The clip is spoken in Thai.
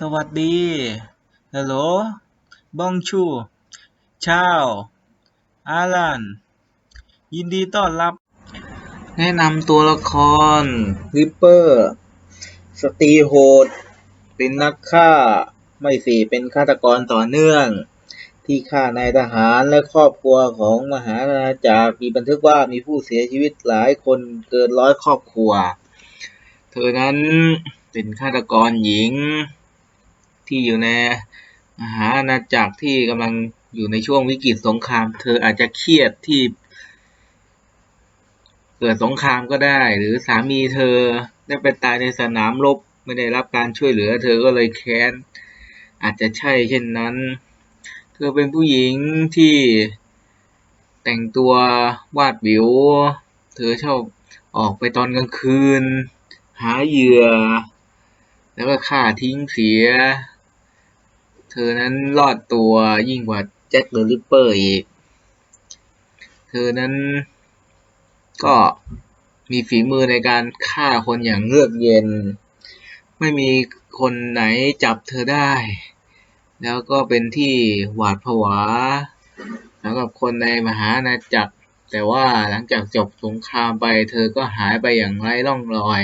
สวัสดีฮัลโหลบองชูชาวอาลันยินดีต้อนรับ แนะนำตัวละครริปเปอร์ สตีโหดเป็นนักฆ่า ไม่สิเป็นฆาตกรต่อเนื่อง ที่ฆ่านายทหารและครอบครัวของมหาอาณาจักรมีบันทึกว่ามีผู้เสียชีวิตหลายคนเกินร้อยครอบครัว เธอนั้นเป็นฆาตกรหญิง ที่อยู่ในมหาอาณาจักรที่กำลังอยู่ในช่วงวิกฤตสงคราม เธออาจจะเครียดที่ เกิดสงครามก็ได้ หรือสามีเธอได้ไปตายในสนามรบไม่ได้รับการช่วยเหลือ เธอก็เลยแค้น อาจจะใช่เช่นนั้น เธอเป็นผู้หญิงที่แต่งตัววาดวิว เธอชอบออกไปตอนกลางคืน หาเหยื่อ แล้วก็ฆ่าทิ้งเสีย เธอนั้นรอดตัวยิ่งกว่าแจ็คเดอะริปเปอร์อีก เธอนั้นก็มีฝีมือในการฆ่าคนอย่างเลือกเย็น ไม่มีคนไหนจับเธอได้ แล้วก็เป็นที่หวาดผวาสำหรับคนในมหาอาณาจักร แต่ว่าหลังจากจบสงครามไป เธอก็หายไปอย่างไร้ร่องรอย